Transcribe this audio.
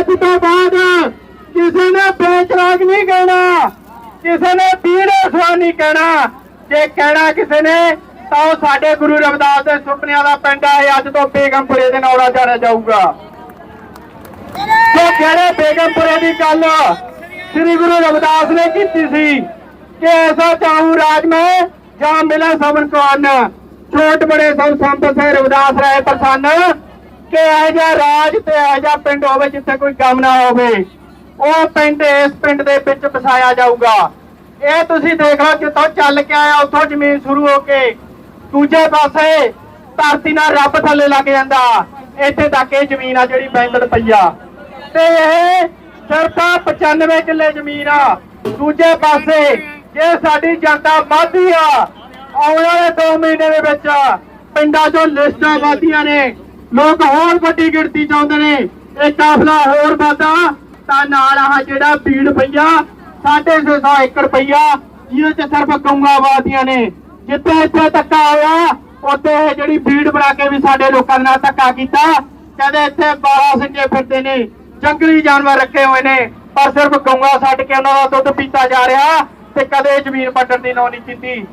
ਅੱਜ ਤੋਂ ਬਾਅਦ ਕਿਸੇ ਨੇ ਬੇਚਰਾਗ ਨਹੀਂ ਕਹਿਣਾ। ਕਿਸੇ ਨੇ ਪੀੜੇ ਸਵਾ ਨਹੀਂ ਕਹਿਣਾ। ਜੇ ਕਹਿਣਾ ਕਿਸੇ ਨੇ, ਤਾਂ ਉਹ ਸਾਡੇ ਗੁਰੂ ਰਵਿਦਾਸ ਦੇ ਸੁਪਨਿਆਂ ਦਾ ਪਿੰਡ ਹੈ ਅੱਜ ਤੋਂ ਬੇਗਮਪੁਰੇ ਦੇ ਨਾਲ ਜਾਣਿਆ ਜਾਊਗਾ। ਜੋ ਜਿਹੜੇ ਬੇਗਮਪੁਰੇ ਦੀ ਗੱਲ, ਸ੍ਰੀ ਗੁਰੂ ਰਵਿਦਾਸ ਨੇ ਕੀਤੀ ਸੀ ਕਿ ਐਸਾ ਚਾਹੂ ਰਾਜ ਮੈਂ, ਜਾਂ ਮਿਲੇ ਸਭਨ ਕੌਣ ਛੋਟ ਬੜੇ ਸਭ ਸੰਤ ਸੇ ਰਵਿਦਾਸ ਰਹੇ ਪ੍ਰਸੰਨ। ਕਿ ਇਹ ਜਿਹਾ ਰਾਜ ਤੇ ਇਹ ਜਿਹਾ ਪਿੰਡ ਹੋਵੇ, ਜਿੱਥੇ ਕੋਈ ਗਮ ਨਾ ਹੋਵੇ, ਉਹ ਪਿੰਡ ਇਸ ਪਿੰਡ ਦੇ ਵਿੱਚ ਵਸਾਇਆ ਜਾਊਗਾ। ਇਹ ਤੁਸੀਂ ਦੇਖ ਲਓ ਜਿੱਥੋਂ ਚੱਲ ਕੇ ਆਇਆ, ਉੱਥੋਂ ਜ਼ਮੀਨ ਸ਼ੁਰੂ ਹੋ ਕੇ। ਦੂਜੇ ਪਾਸੇ ਧਰਤੀ ਨਾਲ ਰੱਬ ਥੱਲੇ ਲੱਗ ਜਾਂਦਾ। ਇੱਥੇ ਤੱਕ ਇਹ ਜ਼ਮੀਨ ਆ ਜਿਹੜੀ ਬੈਂਦੜ ਪਈਆ ਤੇ ਇਹ ਸਿਰਫ 95 ਕਿੱਲੇ ਜ਼ਮੀਨ ਆ। ਦੂਜੇ ਪਾਸੇ ਜੇ ਸਾਡੀ ਜਨਤਾ ਵੱਧਦੀ ਆ, ਆਉਣ ਵਾਲੇ 2 ਮਹੀਨੇ ਦੇ ਵਿੱਚ ਪਿੰਡਾਂ 'ਚੋਂ ਲਿਸਟਾਂ ਵਾਧੀਆਂ ਨੇ। ਲੋਕ ਹੋਰ ਵੱਡੀ ਗਿਣਤੀ ਚਾਹੁੰਦੇ ਨੇ। ਇਹ ਕਾਫਲਾ ਹੋਰ ਵਾਧਾ ਤਾਂ ਨਾਲ ਆਹ ਜਿਹੜਾ ਭੀੜ ਪਈਆ 650 ਏਕੜ ਪਈਆ, ਜਿਹਦੇ 'ਚ ਸਿਰਫ ਗਊਆਂ ਵਾਦੀਆਂ ਨੇ। ਜਿੱਥੇ ਇੱਥੇ ਧੱਕਾ ਹੋਇਆ, ਉੱਥੇ ਇਹ ਜਿਹੜੀ ਭੀੜ ਬਣਾ ਕੇ ਵੀ ਸਾਡੇ ਲੋਕਾਂ ਨਾਲ ਧੱਕਾ ਕੀਤਾ। ਕਹਿੰਦੇ ਇੱਥੇ 12 ਸਿੰਘੇ ਫਿਰਦੇ ਨੇ, ਜੰਗਲੀ ਜਾਨਵਰ ਰੱਖੇ ਹੋਏ ਨੇ, ਪਰ ਸਿਰਫ ਗਊਆਂ ਛੱਡ ਕੇ ਉਹਨਾਂ ਦਾ ਦੁੱਧ ਪੀਤਾ ਜਾ ਰਿਹਾ, ਤੇ ਕਦੇ ਜ਼ਮੀਨ ਪੱਟਣ ਦੀ ਨੋ ਨਹੀਂ ਕੀਤੀ।